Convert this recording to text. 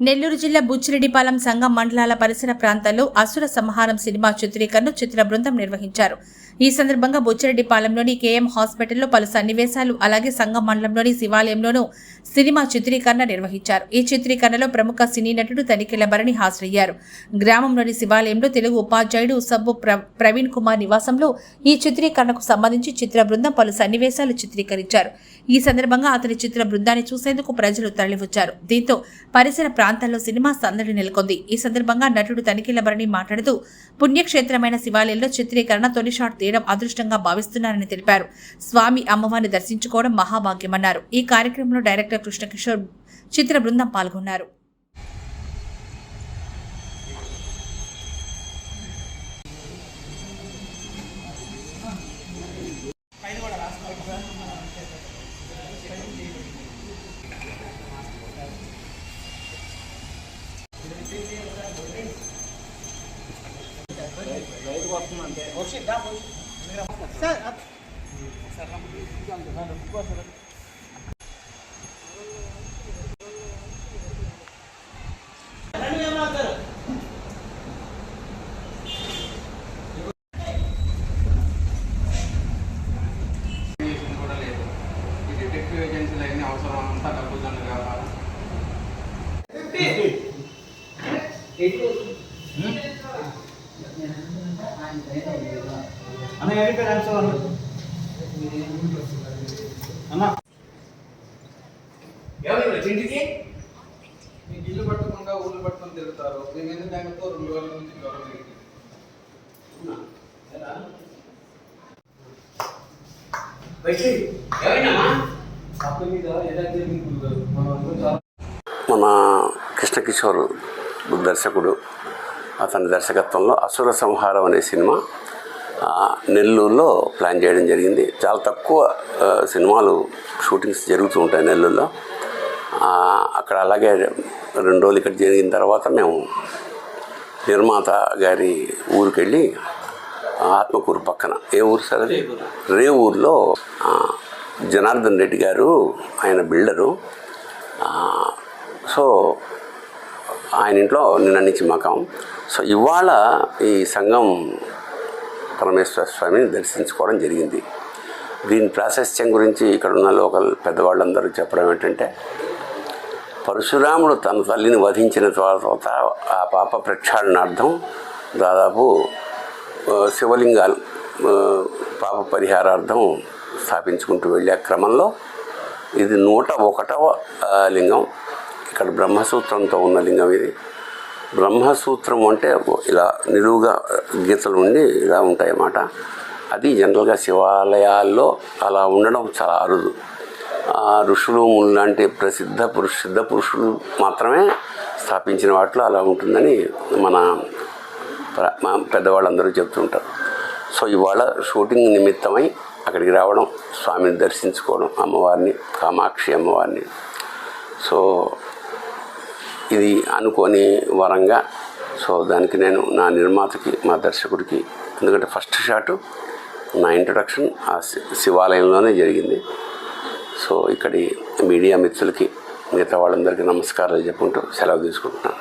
నెల్లూరు జిల్లా బుచ్చిరెడ్డిపాలెం సంఘం మండలాల పరిసర ప్రాంతాల్లో అసుర సంహారం సినిమా చిత్రీకరణ చిత్ర బృందం నిర్వహించారు. ఈ సందర్భంగా బుచ్చిరెడ్డిపాలెంలోని కేఎం హాస్పిటల్లో పలు సన్నివేశాలు అలాగే సంఘం మండలంలోని శివాలయంలోనూ సినిమా చిత్రీకరణ నిర్వహించారు. ఈ చిత్రీకరణలో ప్రముఖ సినీ నటుడు తనిఖీల భరణి హాజరయ్యారు. గ్రామంలోని శివాలయంలో తెలుగు ఉపాధ్యాయుడు సబ్బు ప్ర- ప్రవీణ్ కుమార్ నివాసంలో ఈ చిత్రీకరణకు సంబంధించి చిత్ర బృందం పలు సన్నివేశాలు చిత్రీకరించారు. ఈ సందర్భంగా అతని చిత్ర బృందాన్ని చూసేందుకు ప్రజలు తరలివచ్చారు. దీంతో పరిసర ప్రాంతాల్లో సినిమా సందడి నెలకొంది. ఈ సందర్భంగా నటుడు తనిఖీల భరణి మాట్లాడుతూ పుణ్యక్షేత్రమైన శివాలయంలో చిత్రీకరణ తొలి షాట్ తీయడం అదృష్టంగా భావిస్తున్నారని తెలిపారు. స్వామి అమ్మవారిని దర్శించుకోవడం మహాభాగ్యమన్నారు. ఈ కార్యక్రమంలో డైరెక్టర్ కృష్ణకిషోర్ చిత్ర బృందం పాల్గొన్నారు. డిటెక్టివ్ ఏజెన్సీలు అన్ని అవసరం అంతా డబ్బు దండ వ్యాపారం అన్న ఎవరి? పేరు ఆన్సర్ అన్న అన్న మీకు ఇల్లు పట్టకుండా ఊళ్ళు పట్టుకొని తిరుగుతారు. మేము ఎందుకు దానితో రెండు రోజుల నుంచి మన కృష్ణకిషోర్ దర్శకుడు. అతని దర్శకత్వంలో అసుర సంహారం అనే సినిమా నెల్లూరులో ప్లాన్ చేయడం జరిగింది. చాలా తక్కువ సినిమాలు షూటింగ్స్ జరుగుతూ ఉంటాయి నెల్లూరులో. అక్కడ అలాగే రెండు రోజులు ఇక్కడ జరిగిన తర్వాత మేము నిర్మాత గారి ఊరికి వెళ్ళి ఆత్మకూరు పక్కన. ఏ ఊరు సార్ అది? రేవూరులో ఆ, జనార్దన్ రెడ్డి గారు ఆయన బిల్డరు. సో ఆయన ఇంట్లో నిన్న నుంచి మకాం. సో ఇవాళ ఈ సంఘం పరమేశ్వర స్వామిని దర్శించుకోవడం జరిగింది. దీని ప్రాశస్త్యం గురించి ఇక్కడ ఉన్న లోకల్ పెద్దవాళ్ళందరూ చెప్పడం ఏంటంటే పరశురాముడు తన తల్లిని వధించిన తర్వాత ఆ పాప ప్రక్షాళనార్థం దాదాపు శివలింగాలు పాప పరిహారార్థం స్థాపించుకుంటూ వెళ్ళే క్రమంలో ఇది నూట ఒకటవ లింగం. ఇక్కడ బ్రహ్మసూత్రంతో ఉన్న లింగం ఇది. బ్రహ్మసూత్రం అంటే ఇలా నిలువుగా గీతలు ఉండి ఇలా ఉంటాయన్నమాట. అది జనరల్గా శివాలయాల్లో అలా ఉండడం చాలా అరుదు. ఋషులు లాంటి ప్రసిద్ధ పురుష సిద్ధ పురుషులు మాత్రమే స్థాపించిన వాటిలో అలా ఉంటుందని మన మా పెద్దవాళ్ళందరూ చెప్తుంటారు. సో ఇవాళ షూటింగ్ నిమిత్తమై అక్కడికి రావడం స్వామిని దర్శించుకోవడం అమ్మవారిని కామాక్షి అమ్మవారిని. సో ఇది అనుకోని వరంగా. సో దానికి నేను నా నిర్మాతకి మా దర్శకుడికి ఎందుకంటే ఫస్ట్ షాటు నా ఇంట్రడక్షన్ ఆ శి- శివాలయంలోనే జరిగింది. సో ఇక్కడి మీడియా మిత్రులకి మిగతా వాళ్ళందరికీ నమస్కారాలు చెప్పుకుంటూ సెలవు తీసుకుంటున్నాను.